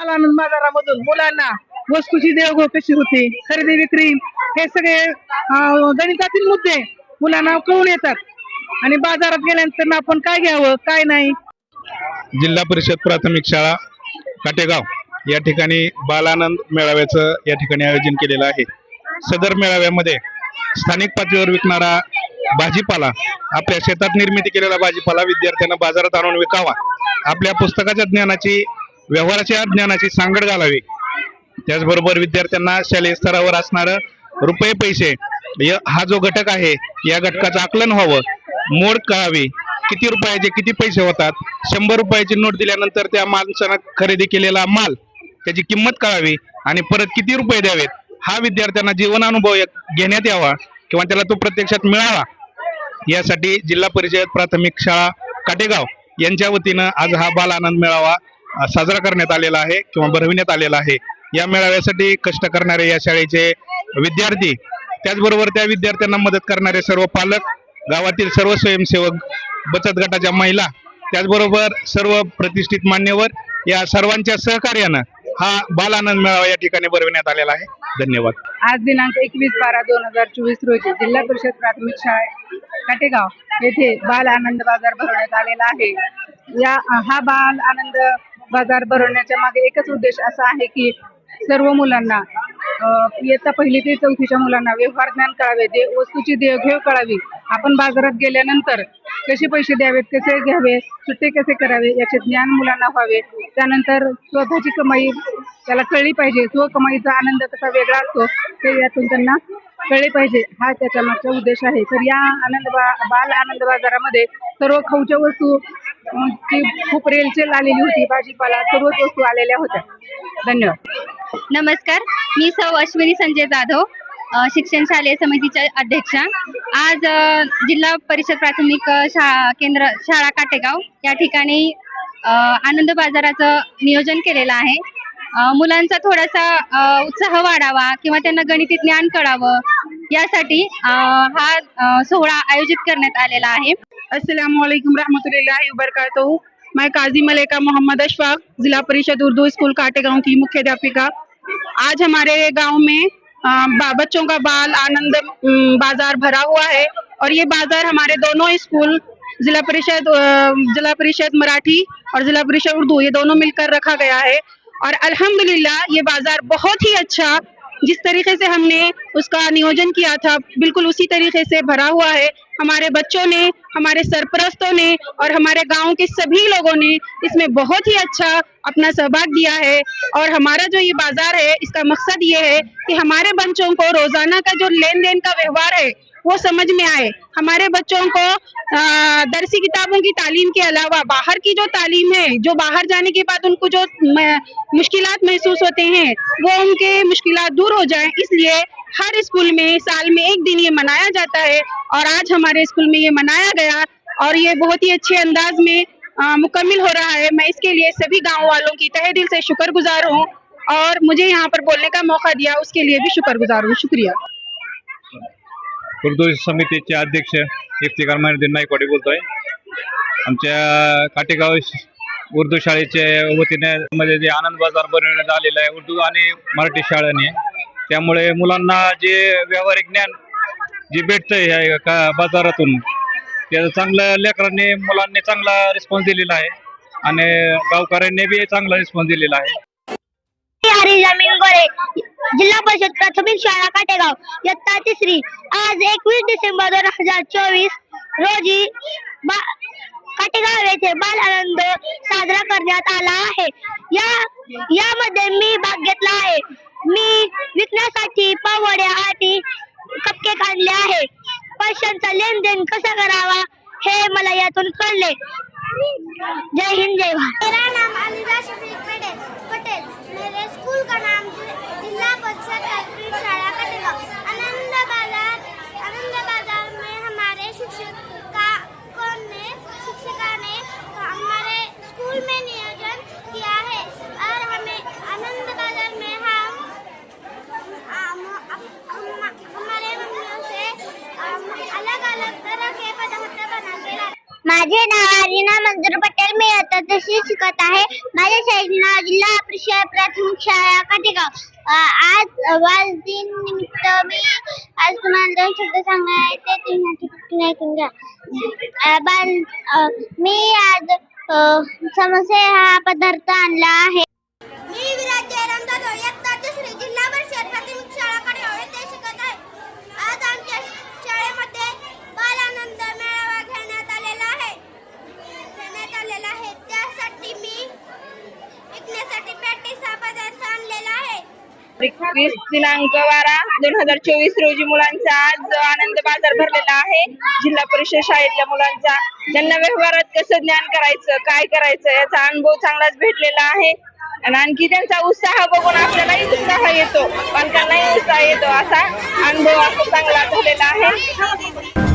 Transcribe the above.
आनंद बाजारामधून. मुलांना वस्तूची देवघेव कशी होते खरेदी विक्री हे सगळे गणितातील मुद्दे मुलांना कळून येतात. आणि बाजारात गेल्यानंतर आपण काय घ्यावं काय नाही? जिल्हा परिषद प्राथमिक शाळा काटेगाव. या ठिकाणी बालानंद मेळाव्याचं या ठिकाणी आयोजन केलेलं आहे. सदर मेळाव्यामध्ये स्थानिक पातळीवर विकणारा भाजीपाला आपल्या शेतात निर्मिती केलेला भाजीपाला विद्यार्थ्यांना बाजारात आणून विकावा. आपल्या पुस्तकाच्या ज्ञानाची व्यवहाराच्या ज्ञानाची सांगड घालावी. त्याचबरोबर विद्यार्थ्यांना शालेय स्तरावर असणारं रुपये पैसे य- हा जो घटक आहे या घटकाचं आकलन व्हावं. मोड कळावी किती रुपयाचे किती पैसे होतात? शंभर रुपयाची नोट दिल्यानंतर त्या माणसानं खरेदी केलेला माल त्याची किंमत कळावी आणि परत किती रुपये द्यावेत? हा विद्यार्थ्यांना जीवनानुभव घेण्यात यावा किंवा त्याला तो प्रत्यक्षात मिळावा. यासाठी जिल्हा परिषद प्राथमिक शाळा काटेगाव यांच्या वतीनं आज हा बाल आनंद मेळावा साजरा करण्यात आलेला आहे किंवा भरविण्यात आलेला आहे. या मेळाव्यासाठी कष्ट करणारे या शाळेचे विद्यार्थी त्याचबरोबर त्या विद्यार्थ्यांना मदत करणारे सर्व पालक गावातील सर्व स्वयंसेवक बचत गटाच्या महिला त्याचबरोबर सर्व प्रतिष्ठित मान्यवर या सर्वांच्या सहकार्यानं हा बाल आनंद मेळावा या ठिकाणी भरविण्यात आलेला आहे. धन्यवाद. आज दिनांक एकवीस बारा दोन हजार चोवीस रोजी जिल्हा परिषद प्राथमिक शाळा काटेगाव येथे बाल आनंद बाजार भरवण्यात आलेला आहे. या हा बाल आनंद बाजार भरवण्याच्या मागे एकच उद्देश असा आहे की सर्व मुलांना इयत्ता पहिली ते चौथीच्या मुलांना व्यवहार ज्ञान कळावे दे वस्तूची देवघेव कळावी. आपण बाजारात गेल्यानंतर कसे पैसे द्यावेत कसे घ्यावे सुट्टे कसे करावे याचे ज्ञान मुलांना व्हावे. त्यानंतर स्वतःची कमाई त्याला कळली पाहिजे. स्वकमाईचा आनंद कसा वेगळा असतो ते यातून त्यांना कळले पाहिजे. हा त्याच्या मागचा उद्देश आहे. तर या आनंद बा बाल आनंद बाजारामध्ये सर्व खाऊच्या वस्तू अं, खूप रेलचेल आलेली होती भाजीपाला सर्वच वस्तू आलेल्या होत्या. धन्यवाद. नमस्कार. मी सौ अश्विनी संजय जाधव शिक्षण शालेय समितीच्या अध्यक्षा. आज जिल्हा परिषद प्राथमिक शाळा केंद्र शाळा काटेगाव या ठिकाणी आनंद बाजाराचं नियोजन केलेलं आहे. मुलांचा थोडासा उत्साह वाढावा किंवा त्यांना गणिती ज्ञान कळावं यासाठी हा सोहळा आयोजित करण्यात आलेला आहे. वालेकुम रहमतुल्लाहि व मैं काजी मलेका मोहम्मद अशफाक, जिला परिषद उर्दू स्कूल काटेगांव की मुख्य अध्यापिका। आज हमारे गाँव में बच्चों का बाल आनंद बाज़ार भरा हुआ है और ये बाज़ार हमारे दोनों स्कूल, जिला परिषद जिला परिषद मराठी और जिला परिषद उर्दू, ये दोनों मिलकर रखा गया है। और अल्हम्दुलिल्लाह, ये बाज़ार बहुत ही अच्छा जिस तरीके से हमने उसका नियोजन किया था, बिल्कुल उसी तरीके से भरा हुआ है। हमारे बच्चों ने, हमारे सरपरस्तों ने और हमारे गाँव के सभी लोगों ने इसमें बहुत ही अच्छा अपना सहभाग दिया है। और हमारा जो ये बाज़ार है, इसका मकसद ये है कि हमारे बच्चों को रोज़ाना का जो लेन देन का व्यवहार है वो समझ में आए। हमारे बच्चों को दरसी किताबों की तालीम के अलावा बाहर की जो तालीम है, जो बाहर जाने के बाद उनको जो मुश्किल महसूस होते हैं, वो उनके मुश्किल दूर हो जाए। इसलिए हर स्कूल में साल में एक दिन ये मनाया जाता है और आज हमारे स्कूल में ये मनाया गया और ये बहुत ही अच्छे अंदाज में मुकम्मिल हो रहा है। मैं इसके लिए सभी गाँव वालों की तहे दिल से शुक्रगुजार हूँ और मुझे यहाँ पर बोलने का मौका दिया, उसके लिए भी शुक्रगुजार हूँ। शुक्रिया। उर्दू समितीचे अध्यक्ष इफ्तिकार महिनुद्दीन नाईकवाडी बोलतोय. आमच्या काटेगाव उर्दू शाळेच्या वतीने मध्ये जे आनंद बाजार बनवण्यात आलेला आहे उर्दू आणि मराठी शाळांनी त्यामुळे मुलांना जे व्यावहारिक ज्ञान जे भेटतंय ह्या का बाजारातून त्याचं चांगलं लेकरांनी मुलांनी चांगला रिस्पॉन्स दिलेला आहे. आणि गावकऱ्यांनी बी चांगला रिस्पॉन्स दिलेला आहे. हरी जमीन जिल्हा परिषद प्राथमिक शाळा काटेगाव. इयत्ता तिसरी. आज एकवीस डिसेंबर दोन हजार चोवीस रोजी बा- काटेगाव येथे बाल आनंद साजरा करण्यात आला आहे. या यामध्ये मी भाग घेतला आहे. मी विकण्यासाठी पावड्या आणि कपकेक आणले आहे. पैशांचा लेनदेन कसा करावा हे मला यातून कळले. जय हिंद जय भारत. मेरा नाम मेरे स्कूल का नाम जिला परिषद शाला कटेगांव आनंद बाज़ार आनंद बाज़ार में हमारे शिक्षका ने, शिक्षिका ने हमारे स्कूल में नियोजन किया है। और हमें आनंद बाज़ार में हम, हम- हम- हमारे मम्मियों से अलग अलग तरह के पदार्थ बना के माझे नाव अरिना मंजूर पटेल मी आता तशी शिकत आहे. माझ्या शाळेचे नाव जिल्हा परिषद प्राथमिक शाळा काटेगाव. आज बाल दिन निमित्त मी आज तुम्हाला दोन शब्द ते तुम्ही ऐकून घ्या. बाल मी आज समोसे हा पदार्थ आणला आहे. मी विराज जयराम जाधव इयत्ता शिकत आहे. आज आमच्या शाळेमध्ये एकवीस दिनांक बारा दोन हजार चोवीस रोजी मुलांचा आज आनंद बाजार भरलेला आहे. जिल्हा परिषद शाळेतल्या मुलांचा त्यांना व्यवहारात कसं ज्ञान करायचं काय करायचं याचा अनुभव चांगलाच भेटलेला आहे. आणि आणखी त्यांचा उत्साह बघून आपल्यालाही उत्साह येतो पालकांनाही उत्साह येतो असा अनुभव असा चांगला झालेला आहे.